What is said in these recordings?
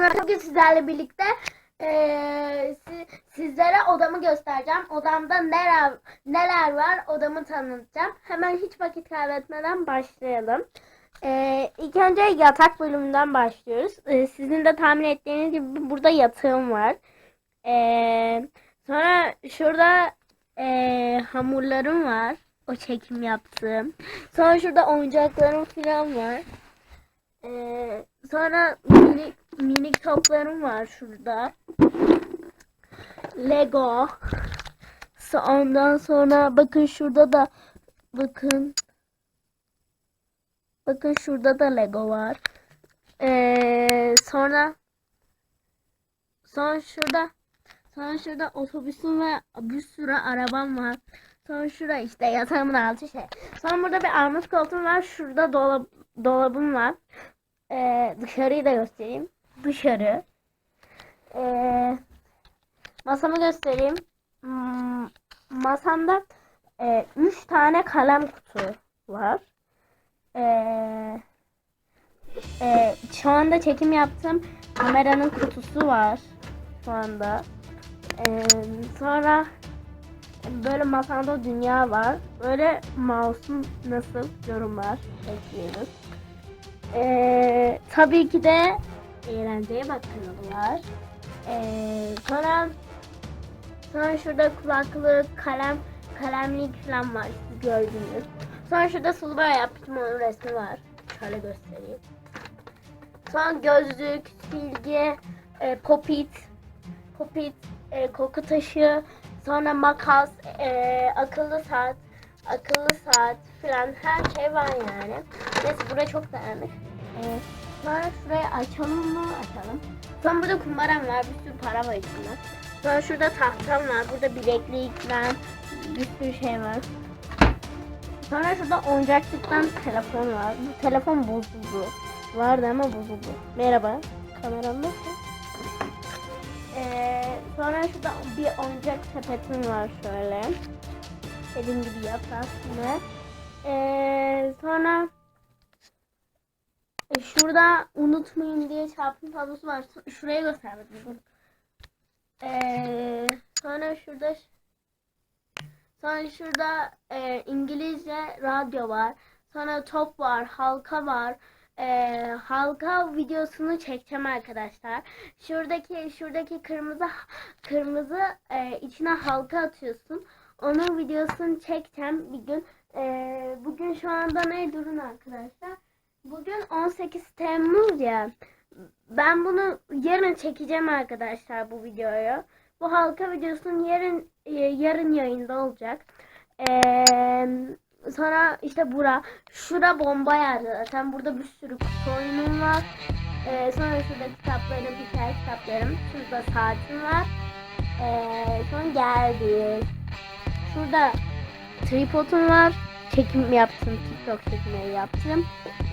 Bugün sizlerle birlikte eee, si- sizlere odamı göstereceğim. Odamda neler neler var odamı tanıtacağım. Hemen hiç vakit kaybetmeden başlayalım. Eee ilk önce yatak bölümünden başlıyoruz. Eee, sizin de tahmin ettiğiniz gibi burada yatağım var. Eee, sonra şurada eee, hamurlarım var. O çekim yaptığım. Sonra şurada oyuncaklarım falan var. Ee, sonra minik, toplarım var şurada. Lego. Ondan sonra bakın şurada da bakın. Bakın şurada da Lego var. Ee, sonra sonra şurada sonra şurada otobüsüm ve bir sürü arabam var. Sonra şurada işte yatağımın altı şey. Sonra burada bir armut koltuğum var. Şurada dolap, dolabım var. Ee, dışarıyı da göstereyim. Dışarı. Ee, masamı göstereyim. Hmm, masamda 3 tane kalem kutu var. Ee, e, şu anda çekim yaptım. Kameranın kutusu var. Şu anda. Ee, sonra böyle masamda dünya var. Böyle mouse'um nasıl yorumlar bekliyoruz. Ee, tabii ki de eğlenceye bak kanalı var. Ee, sonra sonra şurada kulaklık, kalem, kalemlik falan var siz gördünüz. Sonra şurada sulu boya yaptım onun resmi var. Şöyle göstereyim. Sonra gözlük, silgi, e, popit, popit, e, koku taşı, sonra makas, e, akıllı saat, akıllı saat falan her şey var yani. Neyse buraya çok dağınık. E, sonra şurayı açalım mı? Açalım. Sonra burada kumbaram var, bir sürü para var içinde. Sonra şurada tahtam var, burada bileklik falan, bir sürü şey var. Sonra şurada oyuncaklıktan telefon var. Bu telefon bozuldu. Vardı ama bozuldu. Merhaba. Kameram nasıl? Ee, sonra şurada bir oyuncak sepetim var şöyle. Dediğim gibi yaprağında. Ee, sonra şurada unutmayın diye çarpım tablosu var. Şuraya göstermedim. Ee, sonra şurada sonra şurada e, İngilizce radyo var. Sonra top var, halka var. Ee, halka videosunu çekeceğim arkadaşlar. Şuradaki şuradaki kırmızı kırmızı e, içine halka atıyorsun. Onun videosunu çekeceğim bir gün. Ee, bugün şu anda ne durun arkadaşlar? Bugün 18 Temmuz ya. Ben bunu yarın çekeceğim arkadaşlar bu videoyu. Bu halka videosunun yarın e, yarın yayında olacak. Ee, sonra işte bura, şura bomba yer zaten. Burada bir sürü kutu oyunum var. Ee, sonra şurada kitaplarım, hikaye kitaplarım. Şurada saatim var. Ee, sonra geldi. Şurada tripodum var. Çekim yaptım. TikTok çekimleri yaptım.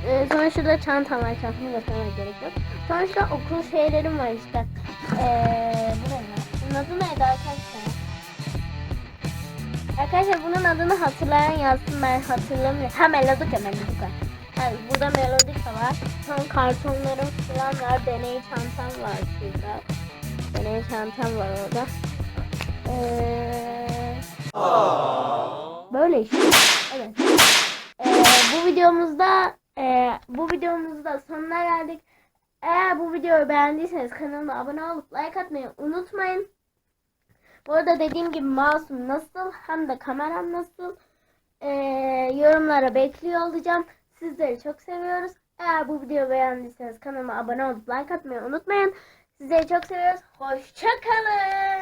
Ee, sonra şurada çantam var. Çantamı göstermeye gerek yok. Sonra şurada okul şeylerim var işte. Ee, bu ne? Bunun adı neydi arkadaşlar? Arkadaşlar bunun adını hatırlayan yazsın ben hatırlamıyorum. Ha Melodika Melodika. Yani burada Melodika var. Sonra kartonlarım falan var. Deney çantam var şurada. Deney çantam var orada. Ee, böyle işte. Evet. Ee, bu videomuzda e, bu videomuzda sonuna geldik. Eğer bu videoyu beğendiyseniz kanalıma abone olup like atmayı unutmayın. Bu arada dediğim gibi mouse'um nasıl hem de kameram nasıl ee, yorumlara bekliyor olacağım. Sizleri çok seviyoruz. Eğer bu videoyu beğendiyseniz kanalıma abone olup like atmayı unutmayın. Sizleri çok seviyoruz. Hoşçakalın.